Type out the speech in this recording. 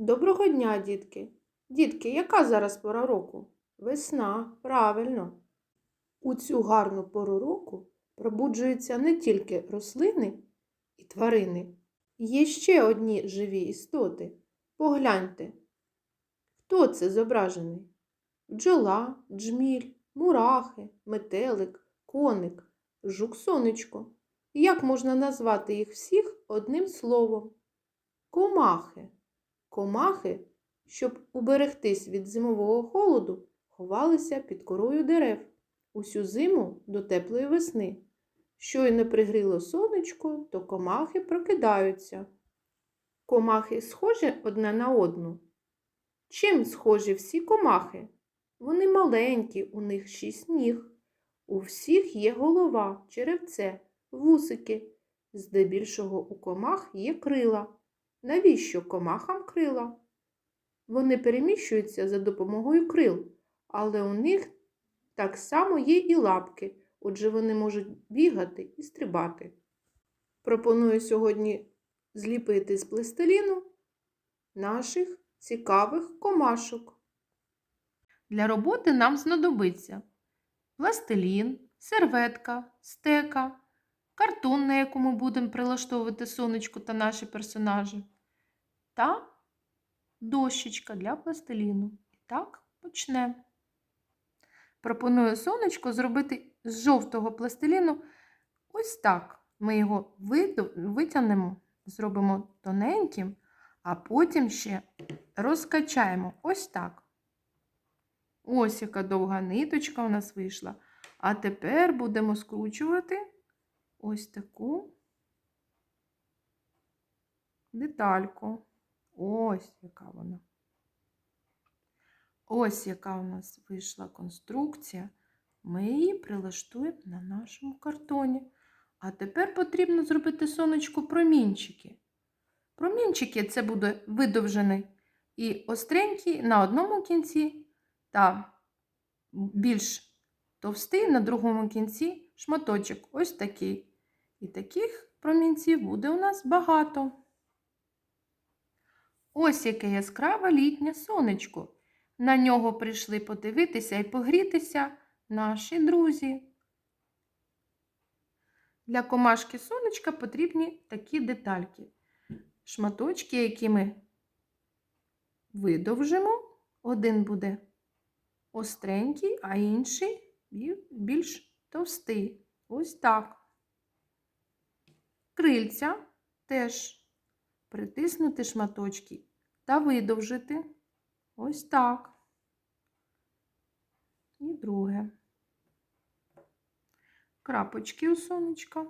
Доброго дня, дітки. Дітки, яка зараз пора року? Весна, правильно. У цю гарну пору року пробуджуються не тільки рослини і тварини. Є ще одні живі істоти. Погляньте. Хто це зображений? Бджола, джміль, мурахи, метелик, коник, жук-сонечко. Як можна назвати їх всіх одним словом? Комахи. Комахи, щоб уберегтись від зимового холоду, ховалися під корою дерев усю зиму до теплої весни. Щойно пригріло сонечко, то комахи прокидаються. Комахи схожі одне на одну. Чим схожі всі комахи? Вони маленькі, у них шість ніг. У всіх є голова, черевце, вусики. Здебільшого у комах є крила. Навіщо комахам крила? Вони переміщуються за допомогою крил, але у них так само є і лапки, отже вони можуть бігати і стрибати. Пропоную сьогодні зліпити з пластиліну наших цікавих комашок. Для роботи нам знадобиться пластилін, серветка, стека, картон, на якому будемо прилаштовувати сонечко та наші персонажі, та дощечка для пластиліну. І так почнемо. Пропоную сонечко зробити з жовтого пластиліну ось так. Ми його витягнемо, зробимо тоненьким, а потім ще розкачаємо ось так. Ось яка довга ниточка у нас вийшла. А тепер будемо скручувати ось таку детальку. Ось яка вона. Ось яка у нас вийшла конструкція. Ми її прилаштуємо на нашому картоні. А тепер потрібно зробити сонечку промінчики. Промінчики це буде видовжений і остренький на одному кінці, та більш товстий на другому кінці шматочок. Ось такий. І таких промінців буде у нас багато. Ось яке яскраве літнє сонечко. На нього прийшли подивитися і погрітися наші друзі. Для комашки сонечка потрібні такі детальки. Шматочки, які ми видовжимо. Один буде остренький, а інший більш товстий. Ось так. Крильця теж притиснути шматочки та видовжити. Ось так. І друге. Крапочки у сонечка.